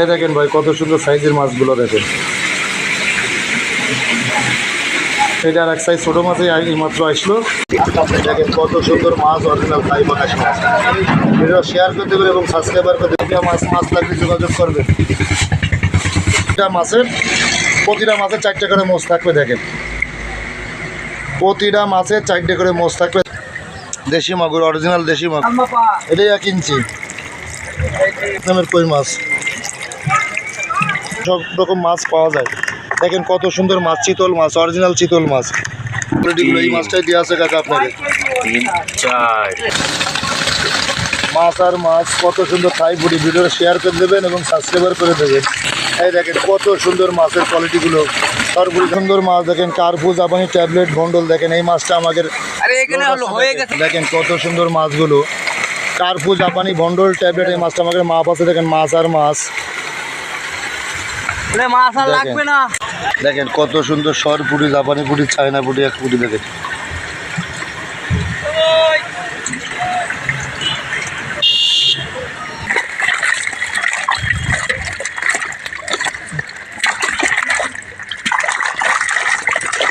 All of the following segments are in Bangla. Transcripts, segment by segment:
এই দেখেন ভাই কত সুন্দর সাইজের মাছগুলো দেখেন। এটা আর এক সাইজ ছোটো মাছই এই মাত্র আসলো। দেখেন কত সুন্দর মাছ অরিজিনাল থাই বাকাশ মাছ। ভিডিও শেয়ার করতে পারে এবং সাবস্ক্রাইবার করতে পারে মাছ মাছ লাগলে যোগাযোগ করবেন। এটা মাছের প্রতিটা মাছের চারটে করে মোষ থাকবে দেখেন। প্রতিটা মাছের চারটে করে মোষ থাকবে। দেশি মাগুর অরিজিনাল দেশি মাগুর। এটাই এক ইঞ্চি। কই মাছ? সব রকম মাছ পাওয়া যায়। দেখেন কত সুন্দর মাছ চিতল মাছ অরিজিনাল চিতল মাছ। এই মাছটাই দিয়ে আছে কাকা আপনাকে মাছ আর মাছ কত সুন্দর থাই বুড়ি। ভিডিও শেয়ার করে দেবেন এবং সাবস্ক্রাইবার করে দেবেন। এই দেখেন কত সুন্দর মাছের কোয়ালিটিগুলো সরপুরি সুন্দর মাছ দেখেন কার্পু জাপানি ট্যাবলেট বন্ডল দেখেন এই মাছটা আমাদের দেখেন কত সুন্দর মাছগুলো। কার্পু জাপানি বন্ডল ট্যাবলেট এই মাছটা আমাদের মাপ আছে দেখেন মাছ আর মাছ। মাছ আর। লাগবে না। দেখেন কত সুন্দর সর পুরি জাপানি পুরি চায়না পুরি এক পুরি দেখেন।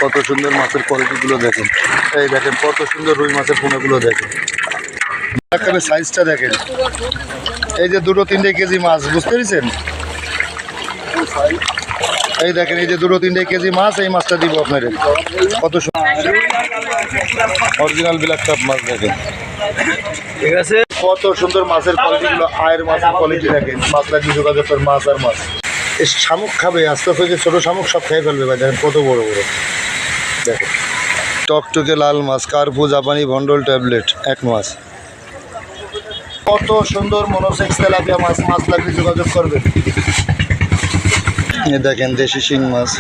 কত সুন্দর মাছের কোয়ালিটিগুলো দেখেন। এই দেখেন কত সুন্দর রুই মাছের পোনাগুলো দেখেন। সাইজটা দেখেন। এই যে দুটো তিনটে কেজি মাছ বুঝতে পেরেছেন? এই দেখেন এই যে দুটো তিনটে কেজি মাছ এই মাছটা দিব আপনার কত অরিজিনাল বিলাক কাপ মাছ দেখেন। ঠিক আছে? কত সুন্দর মাছের কোয়ালিটিগুলো আয়ের মাছের কোয়ালিটি দেখেন। মাছ লাগবে যোগাযোগ করে মাছ আর মাছ। এই শামুক খাবে আস্তে আস্তে যে ছোটো শামুক সব খেয়ে ফেলবে ভাই দেখেন কত বড় বড়। দেখেন। টকটকে লাল মাছ কার্পু জাপানি ভন্ডল ট্যাবলেট এক মাছ। কত সুন্দর মনোসেক্স তেলাপিয়া মাছ মাছ লাগবে যোগাযোগ করবেন এ দেখেন দেশি শিং মাছ।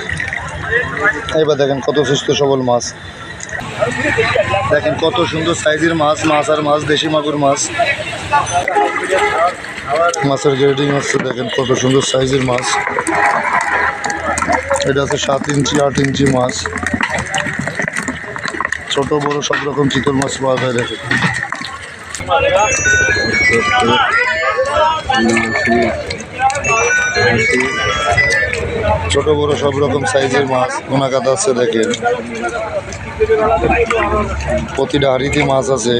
এবার দেখেন কত সুস্থ সবল মাছ। দেখেন কত সুন্দর সাইজের মাছ মাছ আর মাছ, দেশি মাগুর মাছ। মাছের গ্রেডিং হচ্ছে দেখেন কত সুন্দর সাইজের মাছ। এটা আছে সাত ইঞ্চি, আট ইঞ্চি মাছ। ছোট, বড় সব রকম চিতল মাছ পাওয়া যায় দেখেন। ছোট বড় সব রকম সাইজের মাছ কোনাকাত আছে দেখেন। প্রতিটা হাড়িতে মাছ আছে।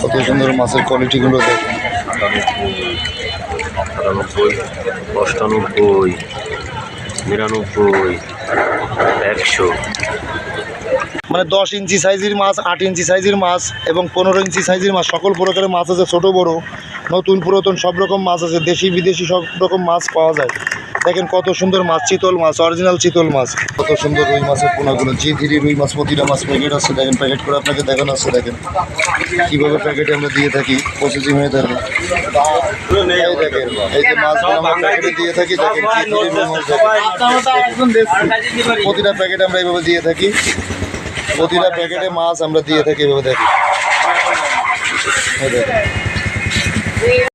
কত সুন্দর মাছের কোয়ালিটিগুলো দেখেন। সাতানব্বই অষ্টানব্বই, নিরানব্বই, একশো। মানে দশ ইঞ্চি সাইজের মাছ, আট ইঞ্চি সাইজের মাছ এবং পনেরো ইঞ্চি সাইজের মাছ। সকল প্রকারের মাছ আছে, ছোট, বড়। নতুন, পুরাতন সব রকম মাছ আছে, দেশি, বিদেশি সব রকম মাছ পাওয়া যায়। দেখেন কত সুন্দর মাছ, চিতল মাছ অরিজিনাল চিতল মাছ। কত সুন্দর রুই মাছের পোনাগুলো, জি, ধীরে রুই মাছ, প্রতিটা মাছ প্যাকেট আছে। দেখেন প্যাকেট করে আপনাকে দেখানো আছে, দেখেন। কীভাবে প্যাকেটে আমরা দিয়ে থাকি প্রসেসিং হয়ে থাকে। এই দেখেন, এই যে মাছগুলো আমরা প্যাকেটে দিয়ে থাকি, দেখেন প্রতিটা প্যাকেট আমরা এইভাবে দিয়ে থাকি। প্রতিটা প্যাকেটে মাছ আমরা দিয়ে থাকি এভাবে দেখি এই দেখেন।